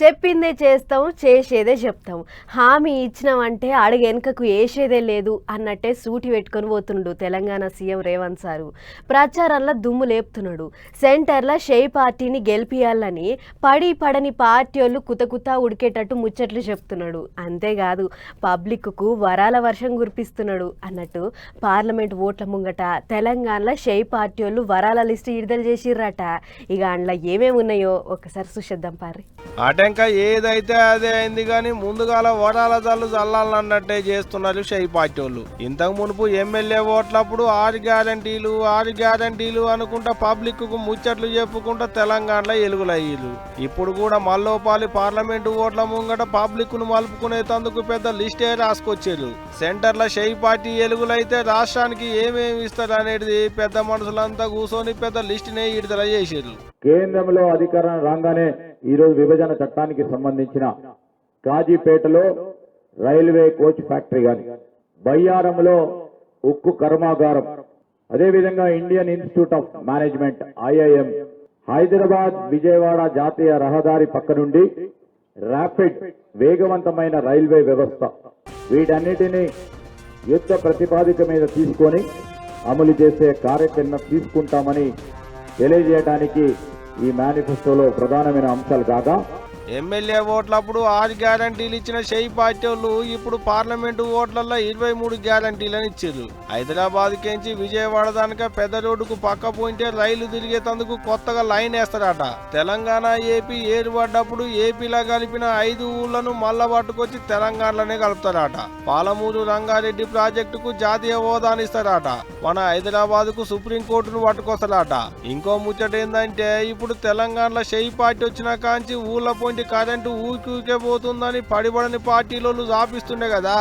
చెప్పిందే చేస్తాం చేసేదే చెప్తాం హామీ ఇచ్చినామంటే అడుగు వెనుకకు వేసేదే లేదు అన్నట్టే సూటి పెట్టుకొని పోతుండు తెలంగాణ సీఎం రేవంత్ సారు. ప్రచారంలో దుమ్ము లేపుతున్నాడు. సెంటర్లో షెయి పార్టీని గెలిపియాలని పడి పడని పార్టీ వాళ్ళు కుతకుతా ఉడికేటట్టు ముచ్చట్లు చెప్తున్నాడు. అంతేకాదు పబ్లిక్కు వరాల వర్షం కురిపిస్తున్నాడు అన్నట్టు పార్లమెంట్ ఓట్ల ముంగట తెలంగాణలో షెయి పార్టీ వాళ్ళు వరాల లిస్టు విడుదల చేసిర్రట. ఇక అందులో ఏమేమి ఉన్నాయో ఒకసారి చూసేద్దాం పారి ఇంకా ఏదైతే అదే అయింది కానీ ముందుగాల వరాల చల్లు చల్లాలన్నట్టే చేస్తున్నారు షై పార్టీ వాళ్ళు ఇంతకు మునుపు ఎమ్మెల్యే ఓట్లప్పుడు ఆరు గ్యారంటీలు ఆరు గ్యారంటీలు అనుకుంటా పబ్లిక్కు ముచ్చట్లు చెప్పుకుంటా తెలంగాణలో ఎలుగులయ్యారు ఇప్పుడు కూడా మల్లోపాలి పార్లమెంటు ఓట్ల ముంగట పబ్లిక్ను మలుపుకునేందుకు పెద్ద లిస్టే రాసుకొచ్చారు సెంటర్ల షై పార్టీ ఎలుగులైతే రాష్ట్రానికి ఏమేమి ఇస్తారు అనేది పెద్ద మనుషులంతా కూర్చొని పెద్ద లిస్టునే విడుదల చేశారు కేంద్రంలో అధికారం రాగానే ఈరోజు విభజన చట్టానికి సంబంధించిన కాజీపేటలో రైల్వే కోచ్ ఫ్యాక్టరీ కానీ బయ్యారంలో ఉక్కు కర్మాగారం అదేవిధంగా Indian Institute of Management IIM Hyderabad Vijayawada జాతీయ రహదారి పక్క నుండి ర్యాపిడ్ వేగవంతమైన రైల్వే వ్యవస్థ. వీటన్నిటినీ యుద్ధ ప్రతిపాదిక మీద తీసుకొని అమలు చేసే కార్యక్రమం తీసుకుంటామని తెలియజేయడానికి ఈ మేనిఫెస్టోలో ప్రధానమైన అంశాలు కాగా ఎమ్మెల్యే ఓట్లప్పుడు ఆరు గ్యారంటీలు ఇచ్చిన షెయి పార్టీ వాళ్ళు ఇప్పుడు పార్లమెంటు ఓట్లలో ఇరవై మూడు గ్యారంటీలను ఇచ్చారు. హైదరాబాద్ కెంచి విజయవాడ దానిక పెద్ద రోడ్డుకు పక్క పోయింటే రైలు తిరిగేతందుకు కొత్తగా లైన్ వేస్తారట. తెలంగాణ ఏపీ ఏర్పడ్డప్పుడు ఏపీలో కలిపిన ఐదు ఊళ్ళను మళ్ళా పట్టుకొచ్చి తెలంగాణలోనే కలుపుతారట. పాలమూరు రంగారెడ్డి ప్రాజెక్టుకు జాతీయ హోదానిస్తారట మన హైదరాబాద్కు సుప్రీంకోర్టును పట్టుకొస్తారట. ఇంకో ముచ్చట ఏంటంటే ఇప్పుడు తెలంగాణలో షెయి పార్టీ వచ్చిన కాంచి ఊళ్ళ పోయింటి కరెంటు ఊకి ఊకే పోతుందని పడిబడని పార్టీలోళ్ళు చాపిస్తుండే కదా.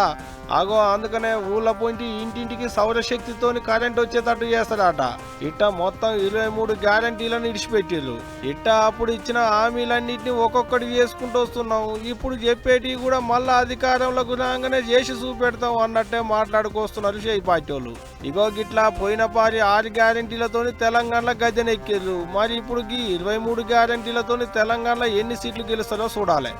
అగో అందుకనే ఊళ్ళ పోయింటి ఇంటింటికి సౌరశక్తితోని కరెంట్ వచ్చేటట్టు చేస్తాడట. ఇట్ట మొత్తం ఇరవై మూడు గ్యారంటీలను ఇడిచిపెట్టిర్రు. ఇట్ట అప్పుడు ఇచ్చిన హామీలన్నింటినీ ఒక్కొక్కటి చేసుకుంటూ వస్తున్నాం ఇప్పుడు చెప్పేటివి కూడా మళ్ళా అధికారంలోకి రాగానే చేసి చూపెడతాం అన్నట్టే మాట్లాడుకొస్తున్నారు చేయి పార్టీ వాళ్ళు ఇగో గిట్లా పోయిన పారి ఆరు గ్యారంటీలతోని తెలంగాణలో గద్దెనెక్కిర్రు. మరి ఇప్పుడు ఇరవై మూడు గ్యారంటీలతోని తెలంగాణలో ఎన్ని సీట్లు గెలుస్తారో చూడాలి.